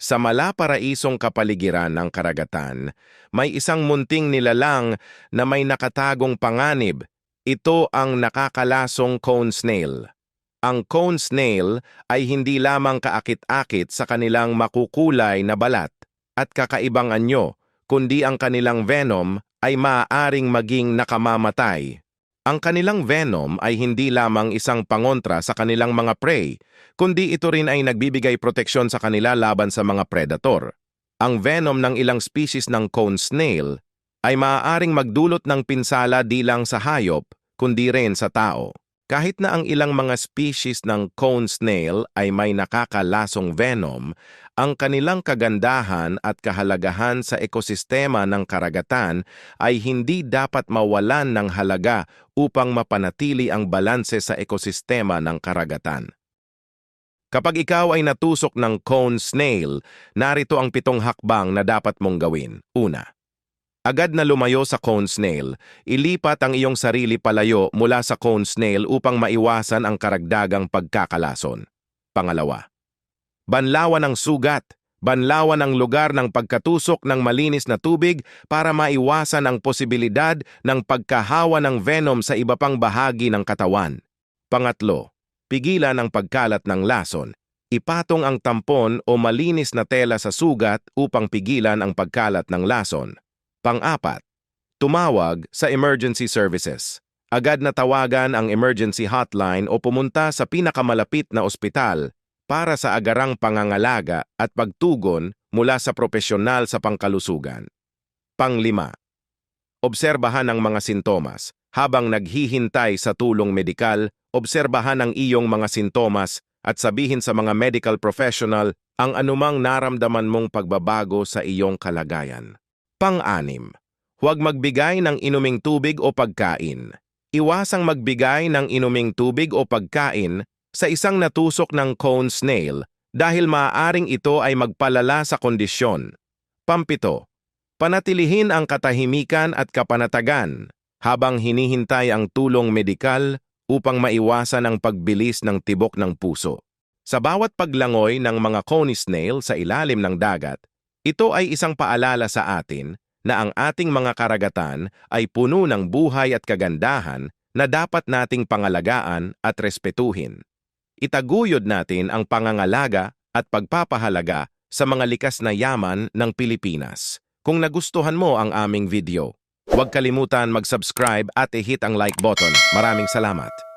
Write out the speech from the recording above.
Sa malaparaisong kapaligiran ng karagatan, may isang munting nilalang na may nakatagong panganib. Ito ang nakakalasong cone snail. Ang cone snail ay hindi lamang kaakit-akit sa kanilang makukulay na balat at kakaibang anyo, kundi ang kanilang venom ay maaaring maging nakamamatay. Ang kanilang venom ay hindi lamang isang pangontra sa kanilang mga prey, kundi ito rin ay nagbibigay proteksyon sa kanila laban sa mga predator. Ang venom ng ilang species ng cone snail ay maaaring magdulot ng pinsala di lang sa hayop, kundi rin sa tao. Kahit na ang ilang mga species ng cone snail ay may nakakalasong venom, ang kanilang kagandahan at kahalagahan sa ekosistema ng karagatan ay hindi dapat mawalan ng halaga upang mapanatili ang balanse sa ekosistema ng karagatan. Kapag ikaw ay natusok ng cone snail, narito ang pitong hakbang na dapat mong gawin. Una, agad na lumayo sa cone snail, ilipat ang iyong sarili palayo mula sa cone snail upang maiwasan ang karagdagang pagkakalason. Pangalawa, banlawan ang sugat, banlawan ang lugar ng pagkatusok ng malinis na tubig para maiwasan ang posibilidad ng pagkahawa ng venom sa iba pang bahagi ng katawan. Pangatlo, pigilan ang pagkalat ng lason. Ipatong ang tampon o malinis na tela sa sugat upang pigilan ang pagkalat ng lason. Pang-apat, tumawag sa emergency services. Agad na tawagan ang emergency hotline o pumunta sa pinakamalapit na ospital para sa agarang pangangalaga at pagtugon mula sa propesyonal sa pangkalusugan. Panglima, obserbahan ang mga sintomas. Habang naghihintay sa tulong medikal, obserbahan ang iyong mga sintomas at sabihin sa mga medical professional ang anumang naramdaman mong pagbabago sa iyong kalagayan. Pang-anim, huwag magbigay ng inuming tubig o pagkain. Iwasang magbigay ng inuming tubig o pagkain sa isang natusok ng cone snail dahil maaaring ito ay magpalala sa kondisyon. Pampito, panatilihin ang katahimikan at kapanatagan habang hinihintay ang tulong medikal upang maiwasan ang pagbilis ng tibok ng puso. Sa bawat paglangoy ng mga coney snail sa ilalim ng dagat, ito ay isang paalala sa atin na ang ating mga karagatan ay puno ng buhay at kagandahan na dapat nating pangalagaan at respetuhin. Itaguyod natin ang pangangalaga at pagpapahalaga sa mga likas na yaman ng Pilipinas. Kung nagustuhan mo ang aming video, huwag kalimutan mag-subscribe at i-hit ang like button. Maraming salamat.